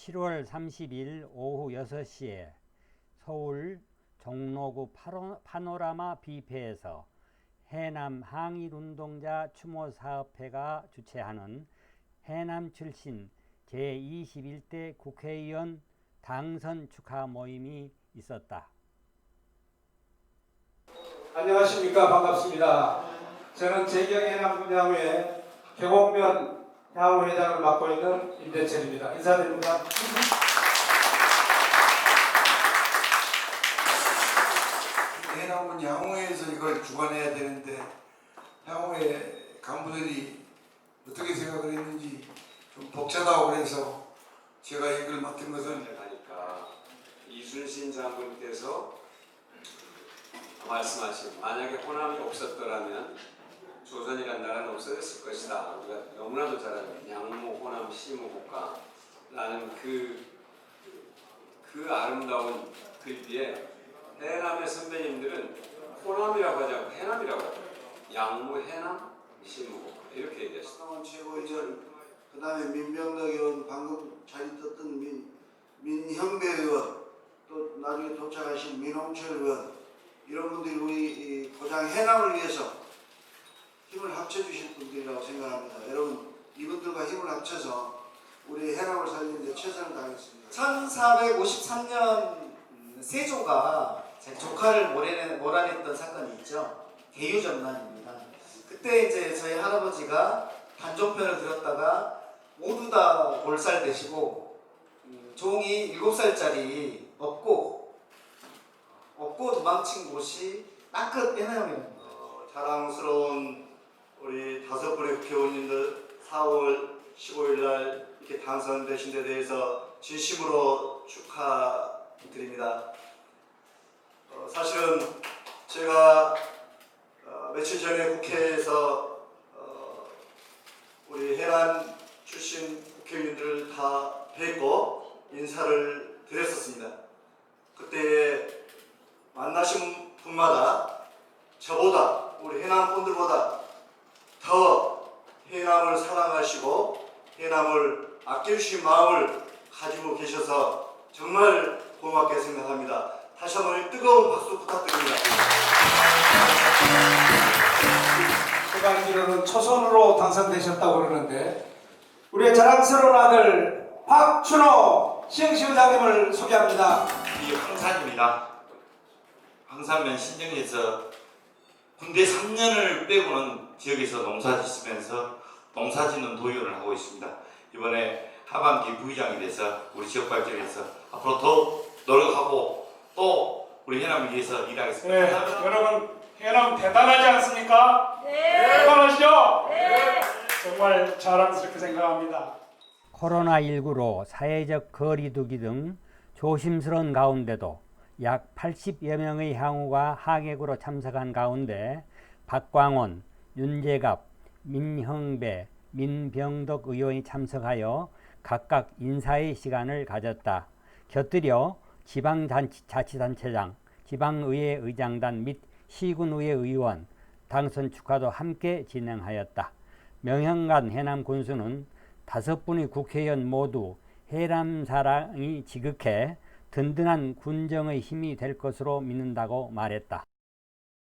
7월 30일 오후 6시에 서울 종로구 파노라마 뷔페에서 해남 항일운동자 추모사업회가 주최하는 해남 출신 제21대 국회의원 당선 축하 모임이 있었다. 안녕하십니까 반갑습니다. 저는 재경해남 분야회 계곡면 향후 회장을 맡고 있는 임대철입니다. 인사드립니다. 해남은 향후에서 이걸 주관해야 되는데 향후에 간부들이 어떻게 생각을 했는지 좀 벅차다고 그래서 제가 이걸 맡은 것은 하니까 이순신 장군께서 말씀하신 만약에 호남이 없었더라면 조선이란 나라는 없어졌을 것이다. 우리가 너무나도 잘 아는 양무, 호남, 시무, 국가라는 그, 그 아름다운 글귀에 해남의 선배님들은 호남이라고 하지 않고 해남이라고 하죠. 양무, 해남, 시무, 국가 이렇게 얘기하시죠. 상원 최고위원, 그 다음에 민병덕 의원, 방금 자리 떴던 민, 민형배 의원, 또 나중에 도착하신 민홍철 의원, 이런 분들이 우리 이 고장 해남을 위해서 힘을 합쳐주실 분들이라고 생각합니다. 여러분, 이분들과 힘을 합쳐서 우리 해남을 살리는데 최선을 다하겠습니다. 1453년 세조가 제 조카를 몰아냈던 사건이 있죠. 대유전난입니다. 그때 이제 저희 할아버지가 단종편을 들었다가 모두 다 몰살되시고 음, 종이 7살짜리 업고 업고 도망친 곳이 딱그 해남이랍니다. 어, 자랑스러운 우리 다섯 분의 국회의원님들 4월 15일 날 이렇게 당선되신 데 대해서 진심으로 축하드립니다. 어, 사실은 제가 어, 며칠 전에 국회에서 어, 우리 해남 출신 국회의원들을 다 뵙고 인사를 드렸었습니다. 그때 만나신 분마다 저보다 우리 해남 분들보다 더 해남을 사랑하시고 해남을 아껴주신 마음을 가지고 계셔서 정말 고맙게 생각합니다. 다시 한번 뜨거운 박수 부탁드립니다. 제가 알기로는 초선으로 당선되셨다고 그러는데 우리의 자랑스러운 아들 박춘호 시흥시의장님을 소개합니다. 이 황산입니다. 황산면 신정에서 군대 3년을 빼고는 지역에서 농사 짓으면서 농사 짓는 도요를 하고 있습니다. 이번에 하반기 부의장이 돼서 우리 지역 발전에서 앞으로 더 노력하고 또 우리 해남을 위해서 일하겠습니다. 네, 여러분 해남 대단하지 않습니까? 네. 대단하시죠? 네. 정말 자랑스럽게 생각합니다. 코로나19로 사회적 거리두기 등 조심스러운 가운데도 약 80여 명의 향후가 하객으로 참석한 가운데 박광원, 윤재갑, 민형배, 민병덕 의원이 참석하여 각각 인사의 시간을 가졌다. 곁들여 지방자치단체장, 지방의회 의장단 및 시군의회 의원 당선 축하도 함께 진행하였다. 명현관 해남 군수는 다섯 분의 국회의원 모두 해남 사랑이 지극해 든든한 군정의 힘이 될 것으로 믿는다고 말했다.